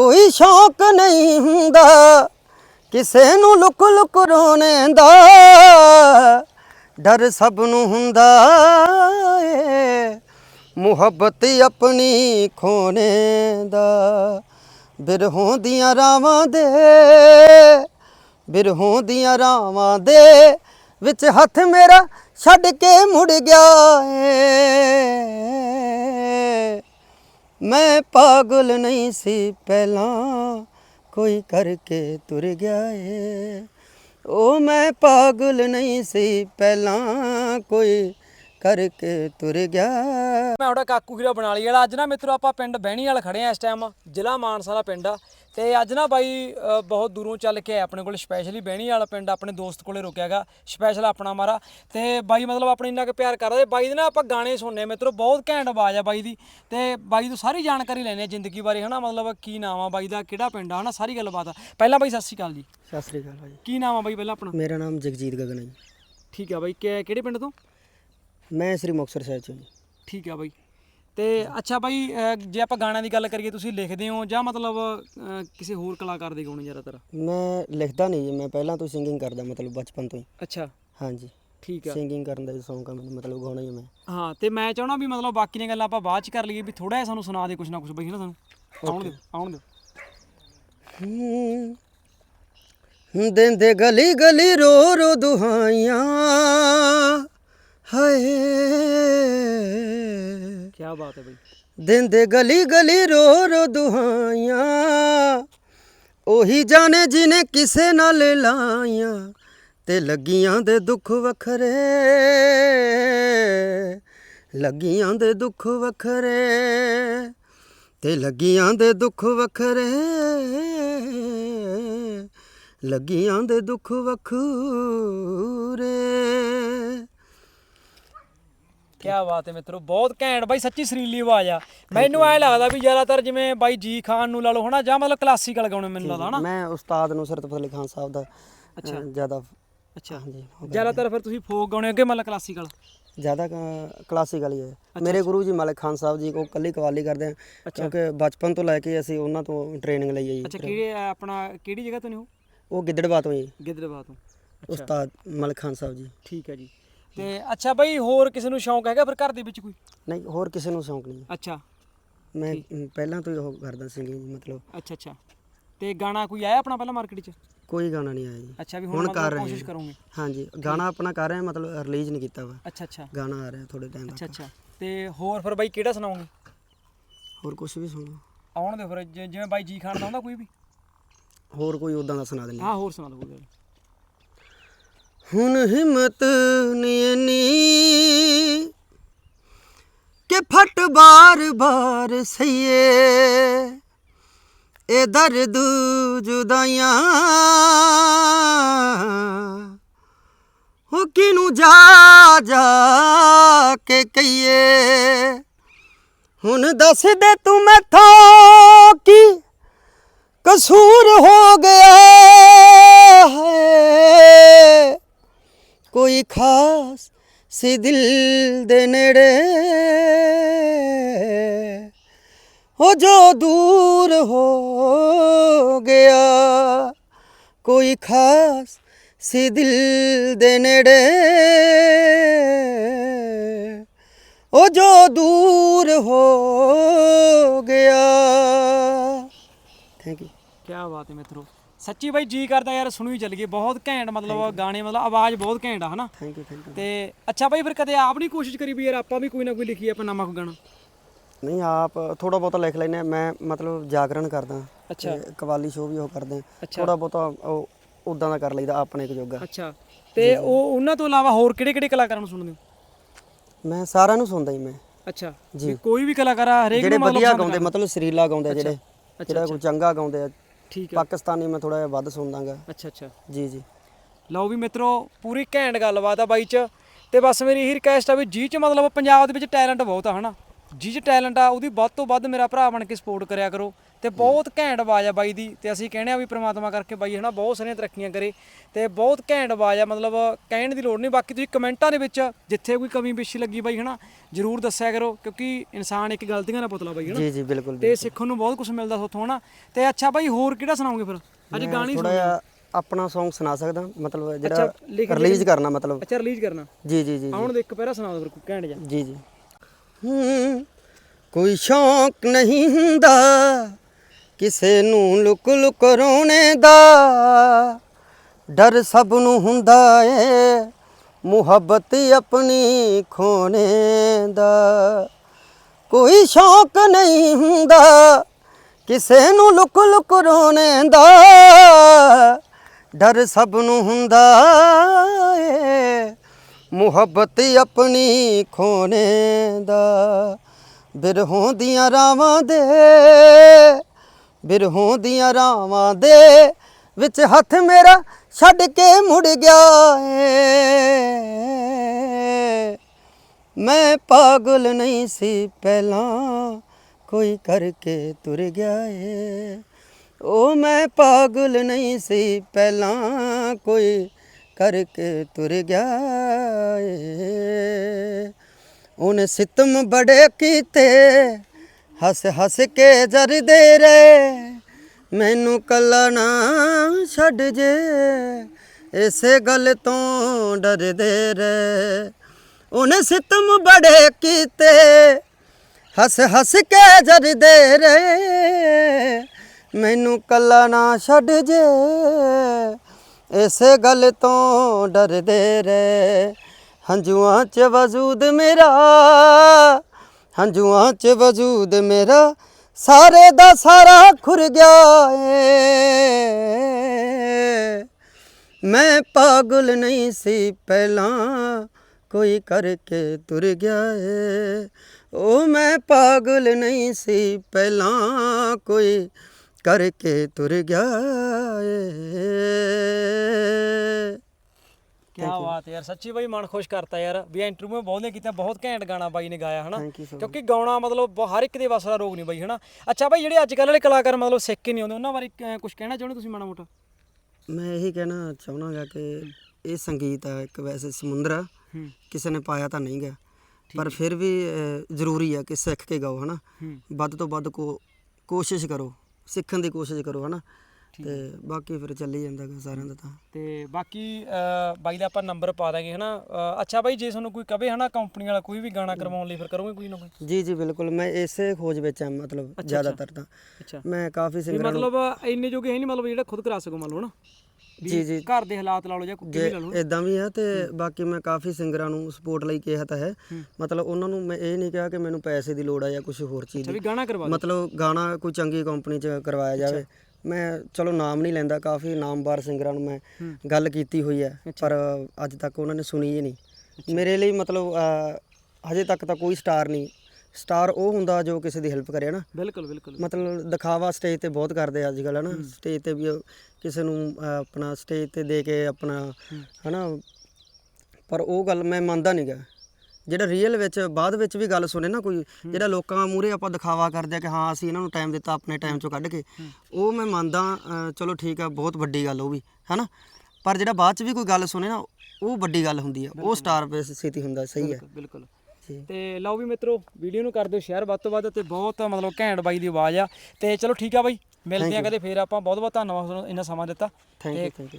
ਕੋਈ ਸ਼ੌਕ ਨਹੀਂ ਹੁੰਦਾ, ਕਿਸੇ ਨੂੰ ਲੁਕ ਲੁਕ ਰੋਣੇ ਦਾ ਡਰ ਸਭ ਨੂੰ ਹੁੰਦਾ ਏ, ਮੁਹੱਬਤ ਆਪਣੀ ਖੋਣੇ ਦਾ। ਬਿਰਹੋਂ ਦੀਆਂ ਰਾਵਾਂ ਦੇ, ਬਿਰਹੋਂ ਦੀਆਂ ਰਾਵਾਂ ਦੇ ਵਿੱਚ ਹੱਥ ਮੇਰਾ ਛੱਡ ਕੇ ਮੁੜ ਗਿਆ ਏ। ਮੈਂ ਪਾਗਲ ਨਹੀਂ ਸੀ ਪਹਿਲਾਂ, ਕੋਈ ਕਰਕੇ ਤੁਰ ਗਿਆ ਏ। ਉਹ ਮੈਂ ਪਾਗਲ ਨਹੀਂ ਸੀ ਪਹਿਲਾਂ, ਕੋਈ ਕਰਕੇ ਤੁਰ ਗਿਆ। ਮੈਂ ਉਹਦਾ ਕਾਕੂ ਹੀਰਾ ਬਣਾਲੀ ਵਾਲਾ ਅੱਜ ਨਾ ਮਿੱਤਰੋ ਆਪਾਂ ਪਿੰਡ ਬਹਿਣੀ ਵਾਲਾ ਖੜੇ ਆ ਇਸ ਟਾਈਮ ਜ਼ਿਲ੍ਹਾ ਮਾਨਸਾ ਦਾ ਪਿੰਡ ਆ। ਤੇ ਅੱਜ ਨਾ ਬਾਈ ਅ, ਬਹੁਤ ਦੂਰੋਂ ਚੱਲ ਕੇ ਆਇਆ ਆਪਣੇ ਕੋਲ ਸਪੈਸ਼ਲੀ ਬਹਿਣੀ ਵਾਲਾ ਪਿੰਡ ਆਪਣੇ ਦੋਸਤ ਕੋਲੇ ਰੁਕਿਆਗਾ ਸਪੈਸ਼ਲ ਆਪਣਾ ਮਾਰਾ। ਤੇ ਬਾਈ ਮਤਲਬ ਆਪਣੀ ਇੰਨਾ ਕੁ ਪਿਆਰ ਕਰਦਾ ਤੇ ਬਾਈ ਦੇ ਨਾ ਆਪਾਂ ਗਾਣੇ ਸੁਣਨੇ ਮਿੱਤਰੋ ਬਹੁਤ ਘੈਂਟ ਆਵਾਜ਼ ਆ ਬਾਈ ਦੀ। ਤੇ ਬਾਈ ਤੋਂ ਸਾਰੀ ਜਾਣਕਾਰੀ ਲੈਣੀ ਆ ਜ਼ਿੰਦਗੀ ਬਾਰੇ ਹਨਾ ਮਤਲਬ ਕੀ ਨਾਮ ਆ ਬਾਈ ਦਾ ਕਿਹੜਾ ਪਿੰਡ ਆ ਹਨਾ ਸਾਰੀ ਗੱਲਬਾਤ ਆ। ਪਹਿਲਾਂ ਬਾਈ ਸਤਿ ਸ਼੍ਰੀ ਅਕਾਲ ਜੀ। ਸਤਿ ਸ੍ਰੀ ਅਕਾਲ ਭਾਜੀ ਕੀ ਨਾਮ ਆ ਬਾਈ ਪਹਿਲਾਂ ਆਪਣਾ? ਮੇਰਾ ਨਾਮ ਜਗਜੀਤ ਗਗਨ ਹੈ ਜੀ। ਠੀਕ ਆ ਬਾਈ ਕਿ- ਕਿਹੜੇ ਪਿੰਡ ਤੋਂ? ਮੈਂ ਸ੍ਰੀ ਮੁਕਤਸਰ ਸਾਹਿਬ ਤੋਂ ਜੀ। ਠੀਕ ਆ ਬਾਈ। ਤੇ ਅੱਛਾ ਅਹ ਜੇ ਆਪਾਂ ਗਾਣਿਆਂ ਦੀ ਗੱਲ ਕਰੀਏ ਤੁਸੀਂ ਲਿਖਦੇ ਹੋ ਜਾਂ ਮਤਲਬ ਅਹ ਕਿਸੇ ਹੋਰ ਕਲਾਕਾਰ ਦੇ ਗਾਣੇ ਜ਼ਿਆਦਾਤਰ? ਮੈਂ ਲਿਖਦਾ ਨਹੀਂ ਜੀ ਮੈਂ ਪਹਿਲਾਂ ਤੋਂ ਸਿੰਗਿੰਗ ਕਰਦਾ ਮਤਲਬ ਬਚਪਨ ਤੋਂ ਹੀ। ਅੱਛਾ। ਹਾਂਜੀ। ਠੀਕ ਆ। ਸਿੰਗਿੰਗ ਕਰਨ ਦਾ ਸ਼ੌਂਕ ਆ ਮੈਨੂੰ ਮਤਲਬ ਗਾਉਣਾ ਹੀ ਮੈਂ। ਹਾਂ ਤੇ ਮੈਂ ਚਾਹਣਾ ਵੀ ਮਤਲਬ ਬਾਕੀ ਦੀਆਂ ਗੱਲਾਂ ਆਪਾਂ ਬਾਅਦ ਚ ਕਰ ਲਈਏ ਵੀ ਥੋੜਾ ਜਿਹਾ ਸਾਨੂੰ ਸੁਣਾ ਦੇ ਕੁਛ ਨਾ ਕੁਛ ਬਈ ਨਾ ਸਾਨੂੰ? ਆਉਣ ਦਿਓ ਆਉਣ ਦਿਓ। ਦਿੰਦੇ ਗਲੀ ਗਲੀ ਰੋ ਰੋ ਦੁਹਾਈਆਂ ਹਾਏ। ਕੀ ਬਾਤ ਹੈ ਬਈ। ਦਿੰਦੇ ਗਲੀ ਗਲੀ ਰੋ ਰੋ ਦੁਹਾਈਆਂ। ਉਹੀ ਜਾਣੇ ਜਿਨੇ ਕਿਸੇ ਨਾਲ ਲਾਈਆਂ, ਤੇ ਲੱਗੀਆਂ ਦੇ ਦੁੱਖ ਵੱਖਰੇ। ਲੱਗੀਆਂ ਦੇ ਦੁੱਖ ਵੱਖਰੇ, ਤੇ ਲੱਗੀਆਂ ਦੇ ਦੁੱਖ ਵੱਖਰੇ। ਲੱਗੀਆਂ ਦੇ ਦੁੱਖ ਵੱਖਰੇ। ਕੀ ਬਾਤ ਹੈ ਮਿੱਤਰੋ ਬਹੁਤ ਘੈਂਟ ਬਾਈ ਸੱਚੀ ਸਰੀਲੀ ਆਵਾਜ਼ ਆ। ਮੈਨੂੰ ਐ ਲੱਗਦਾ ਵੀ ਜ਼ਿਆਦਾਤਰ ਜਿਵੇਂ ਬਾਈ ਜੀ ਖਾਨ ਨੂੰ ਲਾ ਲਓ ਹਨਾ ਜਾਂ ਮਤਲਬ ਕਲਾਸੀਕਲ ਗਾਉਣੇ ਮੈਨੂੰ ਲੱਗਦਾ ਹਨਾ। ਮੈਂ ਉਸਤਾਦ ਨੁਸਰਤ ਫਤਿਹ ਅਲੀ ਖਾਨ ਸਾਹਿਬ ਦਾ ਅੱਛਾ। ਜ਼ਿਆਦਾ ਅੱਛਾ। ਹਾਂਜੀ ਜ਼ਿਆਦਾਤਰ ਫਿਰ ਤੁਸੀਂ ਫੋਕ ਗਾਉਣੇ ਅੱਗੇ ਮਤਲਬ ਕਲਾਸੀਕਲ ਜ਼ਿਆਦਾ ਕਲਾਸਿਕਲ ਹੀ ਹੈ। ਮੇਰੇ ਗੁਰੂ ਜੀ ਮਲਕ ਖਾਨ ਸਾਹਿਬ ਜੀ ਕੋ ਕੱਲੀ ਕਵਾਲੀ ਕਰਦੇ ਆ ਕਿਉਂਕਿ ਬਚਪਨ ਤੋਂ ਲੈ ਕੇ ਅਸੀਂ ਉਹਨਾਂ ਤੋਂ ਟ੍ਰੇਨਿੰਗ ਲਈ ਹੈ ਜੀ। ਅੱਛਾ ਕਿਹੜੇ ਆਪਣਾ ਕਿਹੜੀ ਜਗ੍ਹਾ ਤੋਂ ਨੇ ਉਹ? ਉਹ ਗਿੱਦੜਵਾ ਤੋਂ ਜੀ ਗਿੱਦੜਬਾਹ ਤੋਂ। ਉਸਤਾਦ ਮਲਕ ਖਾਨ ਸਾਹਿਬ ਜੀ। ਠੀਕ ਹੈ ਜੀ। ਤੇ ਅੱਛਾ ਬਾਈ ਹੋਰ ਕਿਸੇ ਨੂੰ ਸ਼ੌਂਕ ਹੈਗਾ ਫਿਰ ਘਰ ਦੇ ਵਿੱਚ ਕੋਈ? ਨਹੀਂ ਹੋਰ ਕਿਸੇ ਨੂੰ ਸ਼ੌਂਕ ਨਹੀਂ। ਅੱਛਾ। ਮੈਂ ਅਮ, ਪਹਿਲਾਂ ਤੋਂ ਹੀ ਉਹ ਕਰਦਾ ਸਿੰਗਿੰਗ ਮਤਲਬ। ਅੱਛਾ ਅੱਛਾ। ਤੇ ਗਾਣਾ ਕੋਈ ਆਇਆ ਆਪਣਾ ਪਹਿਲਾਂ ਮਾਰਕੀਟ 'ਚ? ਕੋਈ ਗਾਣਾ ਨਹੀਂ ਆਇਆ ਜੀ। ਅੱਛਾ ਵੀ ਹੁਣ ਹੁਣ ਕਰ ਮਤਲਬ ਰਹੇ ਕੋਸ਼ਿਸ਼ ਹਾਂ। ਕਰੋਗੇ। ਹਾਂਜੀ ਗਾਣਾ ਆਪਣਾ ਕਰ ਰਹੇ ਹਾਂ ਮਤਲਬ ਰਿਲੀਜ਼ ਨਹੀਂ ਕੀਤਾ ਵਾ। ਅੱਛਾ ਅੱਛਾ। ਗਾਣਾ ਆ ਰਿਹਾ ਥੋੜੇ ਟਾਈਮ ਅੱਛਾ ਤੱਕ। ਅੱਛਾ। ਤੇ ਹੋਰ ਫਿਰ ਬਾਈ ਕਿਹੜਾ ਸੁਣਾਓਗੇ? ਹੋਰ ਕੁਝ ਵੀ ਸੁਣੋ ਆਉਣ ਦਿਓ ਫਿਰ ਜਿ- ਜਿਵੇਂ ਬਾਈ ਜੀ ਖਾਨ ਦਾ ਹੁੰਦਾ ਕੋਈ ਵੀ? ਹੋਰ ਕੋਈ ਉਦਾਂ ਦਾ ਸੁਣਾ ਦਿੰਦੇ ਹਾਂ ਹੋਰ ਸੁਣਾ ਦਿਓ ਕੋਈ ਗੱਲ। ਹੁਣ ਹਿੰਮਤ ਨੀ ਕਿ ਫਟ ਬਾਰ ਬਾਰ ਸਈਏ ਇਹ ਦਰਦ ਜੁਦਾਈਆਂ ਹੋ ਕਿਨੂੰ ਜਾ ਜਾ ਕੇ ਕਹੀਏ। ਹੁਣ ਦੱਸ ਦੇ ਤੂੰ ਮੈਥੋਂ ਕੀ ਕਸੂਰ ਹੋ ਗਿਆ ਹੈ? ਕੋਈ ਖਾਸ ਸੀ ਦਿਲ ਦੇ ਨੇੜੇ। ਹੋ ਜੋ ਦੂਰ ਹੋ ਗਿਆ, ਕੋਈ ਖਾਸ ਸੀ ਦਿਲ ਦੇ ਨੇੜੇ। ਉਹ ਜੋ ਦੂਰ ਹੋ ਗਿਆ। ਥੈਂਕ ਯੂ ਕੀ ਬਾਤ ਹੈ ਮਿੱਤਰੋ। ਸੱਚੀ ਬਾਈ ਜੀ ਕਰਦਾ ਯਾਰ ਸੁਣੂ ਹੀ ਚੱਲ ਗਏ ਬਹੁਤ ਘੈਂਟ ਮਤਲਬ ਗਾਣੇ ਮਤਲਬ ਆਵਾਜ਼ ਬਹੁਤ ਘੈਂਟ ਆ ਹਨਾ? ਥੈਂਕ ਯੂ ਥੈਂਕ ਯੂ ਤੇ ਅੱਛਾ ਬਾਈ ਫਿਰ ਕਦੇ ਆਪ ਨਹੀਂ ਕੋਸ਼ਿਸ਼ ਕਰੀ ਵੀ ਯਾਰ ਆਪਾਂ ਵੀ ਕੋਈ ਨਾ ਕੋਈ ਲਿਖੀਏ ਆਪਾਂ ਕੋਈ ਗਾਣਾ? ਨਹੀਂ ਆਪ ਥੋੜਾ ਬਹੁਤਾ ਲਿਖ ਲੈਨੇ। ਮੈਂ ਮਤਲਬ ਜਾਗਰਣ ਕਰਦਾ ਅੱਛਾ। ਕਵਾਲੀ ਸ਼ੋਅ ਵੀ ਉਹ ਕਰਦੇ। ਥੋੜਾ ਬਹੁਤਾ ਉਹ ਉਦਾਂ ਦਾ ਕਰ ਲਈਦਾ ਆਪਣੇ ਕੋ ਜੋਗਾ। ਅੱਛਾ। ਤੇ ਉਹ ਉਹਨਾਂ ਤੋਂ ਇਲਾਵਾ ਹੋਰ ਕਿਹੜੇ ਕਿਹੜੇ ਕਲਾਕਾਰਾਂ ਨੂੰ ਸੁਣਦੇ ਹੋ? ਮੈਂ ਸਾਰਿਆਂ ਨੂੰ ਸੁਣਦਾ ਹੀ ਮੈਂ। ਅੱਛਾ। ਜੀ। ਕੋਈ ਵੀ ਕਲਾਕਾਰ ਹਰੇਕ ਨੂੰ ਮਤਲਬ ਵਧੀਆ ਗਾਉਂਦੇ ਮਤਲਬ ਸਰੀਲਾ ਗਾਉਂਦੇ ਜਿਹੜੇ। ਜਿਹੜਾ ਕੋਈ ਚੰਗਾ ਗਾਉਂਦੇ ਆ। ਠੀਕ ਹੈ। ਪਾਕਿਸਤਾਨੀ ਮੈਂ ਥੋੜਾ ਜਿਹਾ ਵੱਧ ਸੁਣਦਾਗਾ। ਅੱਛਾ ਅੱਛਾ। ਜੀ ਜੀ। ਲਓ ਵੀ ਮਿੱਤਰੋ ਪੂਰੀ ਘੈਂਟ ਗੱਲਬਾਤ ਆ ਬਾਈ ਚ। ਤੇ ਬਸ ਮੇਰੀ ਇਹੀ ਰਿਕਵੈਸਟ ਆ ਵੀ ਜੀ ਚ ਮਤਲਬ ਪੰਜਾਬ ਦੇ ਵਿੱਚ ਟੈਲੈਂਟ ਬਹੁਤ ਆ ਹਨਾ? ਜੀ ਚ ਟੈਲੈਂਟ ਆ ਉਹਦੀ ਵੱਧ ਤੋਂ ਵੱਧ ਮੇਰਾ ਭਰਾ ਬਣ ਕੇ ਸਪੋਰਟ ਕਰਿਆ ਕਰੋ। ਤੇ ਬਹੁਤ ਘੈਂਟ ਆਵਾਜ਼ ਆ ਬਾਈ ਦੀ ਤੇ ਅਸੀਂ ਕਹਿੰਦੇ ਆ ਵੀ ਪ੍ਰਮਾਤਮਾ ਕਰਕੇ ਬਾਈ ਹਨਾ ਬਹੁਤ ਸਾਰੀਆਂ ਤਰੱਕੀਆਂ ਕਰੇ ਤੇ ਬਹੁਤ ਘੈਂਟ ਆਵਾਜ਼ ਆ ਮਤਲਬ ਕਹਿਣ ਦੀ ਲੋੜ ਨਹੀਂ ਬਾਕੀ ਤੁਸੀਂ ਕਮੈਂਟਾਂ ਦੇ ਵਿੱਚ ਜਿੱਥੇ ਕੋਈ ਕਮੀ ਪੇਸ਼ੀ ਲੱਗੀ ਬਾਈ ਹਨਾ ਜਰੂਰ ਦੱਸਿਆ ਕਰੋ ਕਿਉਂਕਿ ਇਨਸਾਨ ਇੱਕ ਗਲਤੀਆਂ ਦਾ ਪੁਤਲਾ ਬਾਈ ਹਨਾ। ਜੀ ਜੀ ਬਿਲਕੁਲ ਤੇ ਸਿੱਖਣ ਨੂੰ ਬਹੁਤ ਕੁਝ ਮਿਲਦਾ ਉੱਥੋਂ ਹਨਾ। ਤੇ ਅੱਛਾ ਬਾਈ ਹੋਰ ਕਿਹੜਾ ਸੁਣਾਓਗੇ ਫਿਰ? ਅੱਜ ਗਾਣੀ ਥੋੜਾ ਜਿਹਾ ਆਪਣਾ Song ਸੁਣਾ ਸਕਦਾ ਮਤਲਬ ਜਿਹੜਾ ਰਿਲੀਜ਼ ਕਰਨਾ ਮਤਲਬ। ਅੱਛਾ ਰਿਲੀਜ਼ ਕਰਨਾ। ਜੀ ਜੀ ਜੀ ਆਉਣ ਦੇ ਇੱਕ ਪਹਿਰਾ ਸੁਣਾ ਫਿਰ ਘੈਂਟ ਜਾ ਜੀ ਜੀ। ਹੂੰ ਕੋਈ ਸ਼ੌਂਕ ਨਹੀਂ ਹੁੰਦਾ। ਕਿਸੇ ਨੂੰ ਲੁਕ ਲੁਕ ਰੋਣੇ ਦਾ ਡਰ ਸਭ ਨੂੰ ਹੁੰਦਾ ਏ, ਮੁਹੱਬਤ ਆਪਣੀ ਖੋਣੇ ਦਾ। ਕੋਈ ਸ਼ੌਕ ਨਹੀਂ ਹੁੰਦਾ ਕਿਸੇ ਨੂੰ ਲੁਕ ਲੁਕ ਰੋਣੇ ਦਾ, ਡਰ ਸਭ ਨੂੰ ਹੁੰਦਾ ਏ, ਮੁਹੱਬਤ ਆਪਣੀ ਖੋਣੇ ਦਾ। ਬਿਰਹੋਂ ਦੀਆਂ ਰਾਵਾਂ ਦੇ ਬਿਰਹੋਂ ਦੀਆਂ ਰਾਵਾਂ ਦੇ ਵਿੱਚ ਹੱਥ ਮੇਰਾ ਛੱਡ ਕੇ ਮੁੜ ਗਿਆ ਏ। ਮੈਂ ਪਾਗਲ ਨਹੀਂ ਸੀ ਪਹਿਲਾਂ ਕੋਈ ਕਰਕੇ ਤੁਰ ਗਿਆ ਏ। ਉਹ ਮੈਂ ਪਾਗਲ ਨਹੀਂ ਸੀ ਪਹਿਲਾਂ ਕੋਈ ਕਰਕੇ ਤੁਰ ਗਿਆ ਏ। ਉਹਨੇ ਸਿਤਮ ਬੜੇ ਕੀਤੇ ਹੱਸ ਹੱਸ ਕੇ ਜਰਦੇ ਰੇ ਮੈਨੂੰ ਕੱਲਾ ਨਾ ਛੱਡ ਜੇ। ਇਸੇ ਗੱਲ ਤੋਂ ਡਰਦੇ ਰੇ ਉਹਨੇ ਸਿਤਮ ਬੜੇ ਕੀਤੇ। ਹੱਸ ਹੱਸ ਕੇ ਜਰਦੇ ਰੇ ਮੈਨੂੰ ਕੱਲਾ ਨਾ ਛੱਡ ਜੇ। ਇਸੇ ਗੱਲ ਤੋਂ ਡਰਦੇ ਰੇ ਹੰਝੂਆਂ 'ਚ ਵਜੂਦ ਮੇਰਾ। ਹੰਝੂਆਂ 'ਚ ਵਜੂਦ ਮੇਰਾ, ਸਾਰੇ ਦਾ ਸਾਰਾ ਖੁਰ ਗਿਆ ਏ। ਮੈਂ ਪਾਗਲ ਨਹੀਂ ਸੀ ਪਹਿਲਾਂ, ਕੋਈ ਕਰਕੇ ਤੁਰ ਗਿਆ ਏ। ਉਹ ਮੈਂ ਪਾਗਲ ਨਹੀਂ ਸੀ ਪਹਿਲਾਂ, ਕੋਈ ਕਰਕੇ ਤੁਰ ਗਿਆ ਏ। ਕੀ ਬਾਤ ਹੈ ਯਾਰ ਸੱਚੀ ਬਾਈ ਮਨ ਖੁਸ਼ ਕਰਤਾ ਯਾਰ ਵੀ ਇੰਟਰਵਿਊ ਬਹੁਤ ਨੇ ਕੀਤਾ ਬਹੁਤ ਘੈਂਟ ਗਾਣਾ ਬਾਈ ਨੇ ਗਾਇਆ ਹਨਾ? Thank you so ਕਿਉਂਕਿ ਗਾਉਣਾ ਮਤਲਬ ਹਰ ਇੱਕ ਦੇ ਵੱਸ ਦਾ ਰੋਗ ਨਹੀਂ ਬਾਈ ਹਨਾ? ਅੱਛਾ ਬਾਈ ਜਿਹੜੇ ਅੱਜ ਕੱਲ੍ਹ ਵਾਲੇ ਕਲਾਕਾਰ ਮਤਲਬ ਸਿੱਖ ਕੇ ਨਹੀਂ ਆਉਂਦੇ ਉਹਨਾਂ ਬਾਰੇ ਕੁਝ ਕਹਿਣਾ ਚਾਹੁੰਦੇ ਤੁਸੀਂ ਮਾੜਾ ਮੋਟਾ? ਮੈਂ ਇਹੀ ਕਹਿਣਾ ਚਾਹਣਾਗਾ ਕਿ ਇਹ ਸੰਗੀਤ ਆ ਇੱਕ ਵੈਸੇ ਸਮੁੰਦਰ ਆ। ਹੂੰ। ਕਿਸੇ ਨੇ ਪਾਇਆ ਤਾਂ ਨਹੀਂ ਗਾ। ਪਰ ਫਿਰ ਵੀ ਅਹ, ਜ਼ਰੂਰੀ ਆ ਕਿ ਸਿੱਖ ਕੇ ਗਾਓ ਹਨਾ? ਹੂੰ। ਵੱਧ ਤੋਂ ਵੱਧ ਕੋ ਕੋਸ਼ਿਸ਼ ਕਰੋ। ਸਿੱਖਣ ਦੀ ਕੋਸ਼ਿਸ਼ ਕਰੋ ਹਨਾ? ਤੇ ਬਾਕੀ ਫਿਰ ਚੱਲੀ ਜਾਂਦਾ ਗਾ ਸਾਰਿਆਂ ਦਾ ਤਾਂ। ਤੇ ਬਾਕੀ ਬਾਈ ਦਾ ਆਪਾਂ ਨੰਬਰ ਪਾ ਦਾਂਗੇ ਹਨਾ? ਅੱਛਾ ਬਾਈ ਜੇ ਤੁਹਾਨੂੰ ਕੋਈ ਕਵੇ ਹਨਾ ਕੰਪਨੀ ਵਾਲਾ ਕੋਈ ਵੀ ਗਾਣਾ ਕਰਵਾਉਣ ਲਈ ਫਿਰ ਕਰੋਗੇ ਕੋਈ ਨਾ ਕੋਈ? ਜੀ ਜੀ ਬਿਲਕੁਲ ਮੈਂ ਇਸੇ ਖੋਜ ਵਿੱਚ ਆ ਮਤਲਬ ਜ਼ਿਆਦਾਤਰ ਤਾਂ। ਅੱਛਾ। ਮੈਂ ਕਾਫੀ ਵੀ ਸਿੰਗਰਾਂ ਨੂੰ ਮਤਲਬ ਇੰਨੇ ਜੋਗੇ ਹੈ ਨਹੀਂ ਮਤਲਬ ਜਿਹੜਾ ਖੁਦ ਕਰਾ ਸਕੋ ਮੰਨ ਲਓ ਨਾ ਵੀ ਜੀ, ਜੀ। ਘਰ ਦੇ ਹਾਲਾਤ ਲਾ ਲਓ ਜਾਂ ਕੋਈ ਵੀ ਲਾ ਲਓ। ਇਦਾਂ ਵੀ ਆ ਤੇ ਬਾਕੀ ਮੈਂ ਕਾਫੀ ਸਿੰਗਰਾਂ ਨੂੰ ਸਪੋਰਟ ਲਈ ਕਿਹਾ ਤਾਂ ਹੈ। ਮਤਲਬ ਉਹਨਾਂ ਨੂੰ ਮੈਂ ਇਹ ਨਹੀਂ ਕਿਹਾ ਕਿ ਮੈਨੂੰ ਪੈਸੇ ਦੀ ਲੋੜ ਆ ਜਾਂ ਕੁਝ ਹੋਰ ਚੀਜ਼ ਅੱਛਾ ਦੀ। ਵੀ ਗਾਣਾ ਕਰਵਾ ਦਿਓ। ਮਤਲਬ ਗਾਣਾ ਕੋਈ ਚੰਗੀ ਕੰਪਨੀ 'ਚ ਕਰਵਾਇਆ ਜਾਵੇ। ਮੈਂ ਚਲੋ ਨਾਮ ਨਹੀਂ ਲੈਂਦਾ ਕਾਫੀ ਨਾਮਵਾਰ ਸਿੰਗਰਾਂ ਨੂੰ ਮੈਂ ਗੱਲ ਕੀਤੀ ਹੋਈ ਹੈ ਪਰ ਅੱਜ ਤੱਕ ਉਹਨਾਂ ਨੇ ਸੁਣੀ ਹੀ ਨਹੀਂ। ਮੇਰੇ ਲਈ ਮਤਲਬ ਹਜੇ ਤੱਕ ਤਾਂ ਕੋਈ ਸਟਾਰ ਨਹੀਂ। ਸਟਾਰ ਉਹ ਹੁੰਦਾ ਜੋ ਕਿਸੇ ਦੀ ਹੈਲਪ ਕਰੇ ਨਾ? ਬਿਲਕੁਲ ਬਿਲਕੁਲ। ਮਤਲਬ ਦਿਖਾਵਾ ਸਟੇਜ ਤੇ ਬਹੁਤ ਕਰਦੇ ਆ ਅੱਜ ਕੱਲ੍ਹ ਹਨਾ ਸਟੇਜ ਤੇ ਵੀ ਕਿਸੇ ਨੂੰ ਆਪਣਾ ਸਟੇਜ ਤੇ ਦੇ ਕੇ ਆਪਣਾ ਹਨਾ ਪਰ ਉਹ ਗੱਲ ਮੈਂ ਮੰਨਦਾ ਨਹੀਂਗਾ ਜਿਹੜਾ ਰੀਅਲ ਵਿੱਚ ਬਾਅਦ ਵਿੱਚ ਵੀ ਗੱਲ ਸੁਣੇ ਨਾ ਕੋਈ ਜਿਹੜਾ ਲੋਕਾਂ ਮੂਹਰੇ ਆਪਾਂ ਦਿਖਾਵਾ ਕਰਦੇ ਆ ਕਿ ਹਾਂ ਅਸੀਂ ਇਹਨਾਂ ਨੂੰ ਟਾਈਮ ਦਿੱਤਾ ਆਪਣੇ ਟਾਈਮ ਚੋਂ ਕੱਢ ਕੇ ਉਹ ਮੈਂ ਮੰਨਦਾ ਚਲੋ ਠੀਕ ਆ ਬਹੁਤ ਵੱਡੀ ਗੱਲ ਉਹ ਵੀ ਹਨਾ? ਪਰ ਜਿਹੜਾ ਬਾਅਦ ਚ ਵੀ ਕੋਈ ਗੱਲ ਸੁਣੇ ਨਾ ਉਹ ਵੱਡੀ ਗੱਲ ਹੁੰਦੀ ਆ ਉਹ ਸਟਾਰ ਬੇਸ ਸਿਟੀ ਹੁੰਦਾ ਸਹੀ ਹੈ ਬਿਲਕੁਲ ਤੇ ਲਓ ਵੀ ਮਿੱਤਰੋ ਵੀਡੀਓ ਨੂੰ ਕਰ ਦਿਓ ਸ਼ੇਅਰ ਵੱਧ ਤੋਂ ਵੱਧ ਤੇ ਬਹੁਤ ਮਤਲਬ ਘੈਂਟ ਬਾਈ ਦੀ ਆਵਾਜ਼ ਆ। ਤੇ ਚਲੋ ਠੀਕ ਆ ਬਾਈ ਮਿਲਦੇ ਆ ਕਦੇ ਫੇਰ ਆਪਾਂ। ਬਹੁਤ ਬਹੁਤ ਧੰਨਵਾਦ ਤੁਹਾਨੂੰ ਇੰਨਾ ਸਮਾਂ ਦਿੱਤਾ। Thank you